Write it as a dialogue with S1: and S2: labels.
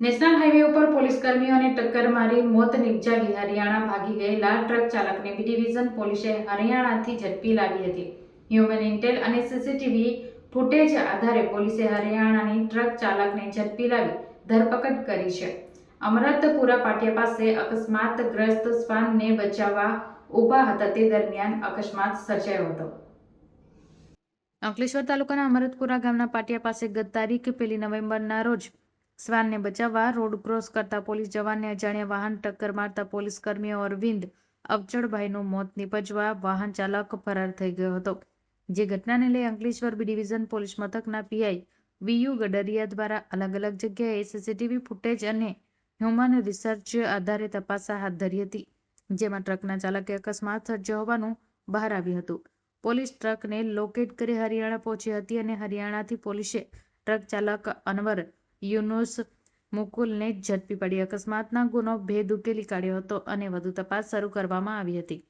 S1: National highway ઉપર police કર્મીઓને ટક્કર મારી મોત નિપજાવી હરિયાણા ભાગી ગયેલા ટ્રક ચાલકને બી ડિવિઝન પોલીસે હરિયાણાથી ઝડપી લાવી હતી. હ્યુમન ઇન્ટેલ અને સીસીટીવી ફૂટેજ આધારે પોલીસે હરિયાણાની ટ્રક ચાલકને ઝડપી લાવી ધરપકડ કરી છે. અમરતપુરા પાટિયા પાસે અકસ્માતગ્રસ્ત શ્વાનને બચાવવા ઊભા હતા તે દરમિયાન અકસ્માત સર્જાયો હતો. અંકલેશ્વર તાલુકાના અમરતપુરા ગામના પાટિયા પાસે ગત તારીખ પહેલી નવેમ્બરના રોજ શ્વાનને બચાવવા, રોડ ક્રોસ કરતા પોલીસ જવાનને અજાણ્યા વાહન ટક્કર મારતા પોલીસ કર્મીઓ અરવિંદ અવચળભાઈનું મોત નીપજવા વાહન ચાલક ફરાર થઈ ગયો હતો. જે ઘટનાને લઈ અંકલેશ્વર બી ડિવિઝન પોલીસ મથકના પીઆઈ વીયુ ગડરિયા દ્વારા અલગ અલગ જગ્યાએ સીસીટીવી ફૂટેજ અને હ્યુમન રિસર્ચ આધારે તપાસ હાથ ધરી હતી, જેમાં ટ્રકના ચાલકે અકસ્માત સર્જ્યો હોવાનું બહાર આવ્યું હતું. પોલીસ ટ્રકને લોકેટ કરી હરિયાણા પહોંચી હતી અને હરિયાણાથી પોલીસે ટ્રક ચાલક અનવર યુનુસ મુકુલને ઝડપી પડી. અકસ્માતના ગુનો ભેદ ઉકેલી કાઢ્યો હતો અને વધુ તપાસ શરૂ કરવામાં આવી હતી.